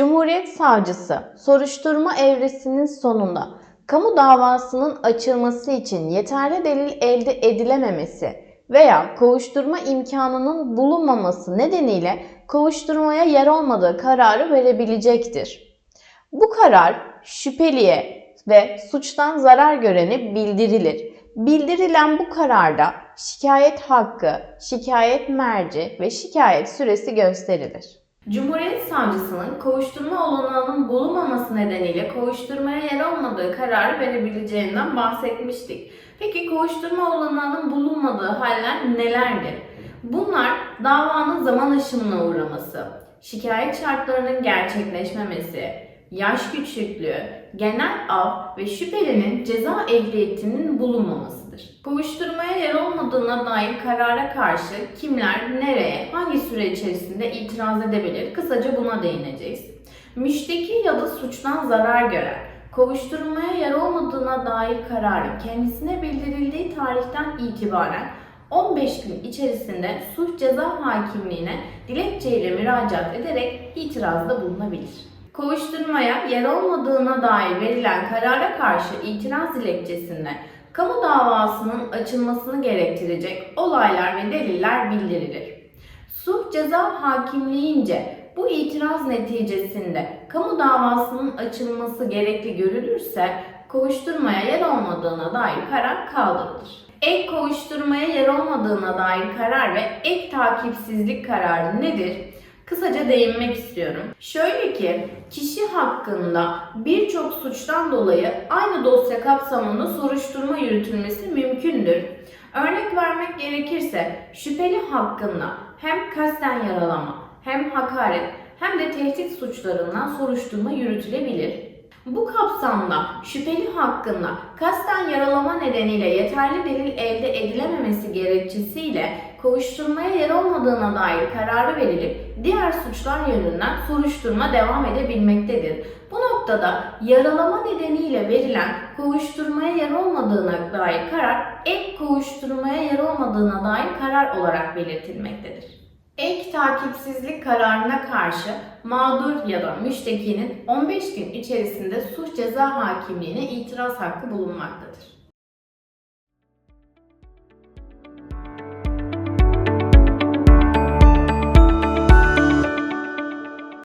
Cumhuriyet Savcısı soruşturma evresinin sonunda kamu davasının açılması için yeterli delil elde edilememesi veya kovuşturma imkanının bulunmaması nedeniyle kovuşturmaya yer olmadığı kararı verebilecektir. Bu karar şüpheliye ve suçtan zarar görene bildirilir. Bildirilen bu kararda şikayet hakkı, şikayet merci ve şikayet süresi gösterilir. Cumhuriyet Savcısının kovuşturma olanağının bulunmaması nedeniyle kovuşturmaya yer olmadığı kararı verebileceğinden bahsetmiştik. Peki kovuşturma olanağının bulunmadığı haller nelerdir? Bunlar davanın zaman aşımına uğraması, şikayet şartlarının gerçekleşmemesi, yaş küçüklüğü, genel av ve şüphelinin ceza ehliyetinin bulunmamasıdır. Kovuşturmaya yer olmadığına dair karara karşı kimler, nereye, hangi süre içerisinde itiraz edebilir? Kısaca buna değineceğiz. Müşteki ya da suçtan zarar gören, kovuşturmaya yer olmadığına dair kararın kendisine bildirildiği tarihten itibaren 15 gün içerisinde suç ceza hakimliğine dilekçeyle müracaat ederek itirazda bulunabilir. Kovuşturmaya yer olmadığına dair verilen karara karşı itiraz dilekçesinde kamu davasının açılmasını gerektirecek olaylar ve deliller bildirilir. Suç ceza hakimliğince bu itiraz neticesinde kamu davasının açılması gerekli görülürse kovuşturmaya yer olmadığına dair karar kaldırılır. Ek kovuşturmaya yer olmadığına dair karar ve ek takipsizlik kararı nedir? Kısaca değinmek istiyorum. Şöyle ki, kişi hakkında birçok suçtan dolayı aynı dosya kapsamında soruşturma yürütülmesi mümkündür. Örnek vermek gerekirse şüpheli hakkında hem kasten yaralama, hem hakaret, hem de tehdit suçlarından soruşturma yürütülebilir. Bu kapsamda şüpheli hakkında kasten yaralama nedeniyle yeterli delil elde edilememesi gerekçesiyle kovuşturmaya yer olmadığına dair kararı verilip diğer suçlar yönünden soruşturma devam edebilmektedir. Bu noktada yaralama nedeniyle verilen kovuşturmaya yer olmadığına dair karar ek kovuşturmaya yer olmadığına dair karar olarak belirtilmektedir. Ek takipsizlik kararına karşı mağdur ya da müştekinin 15 gün içerisinde suç ceza hakimliğine itiraz hakkı bulunmaktadır.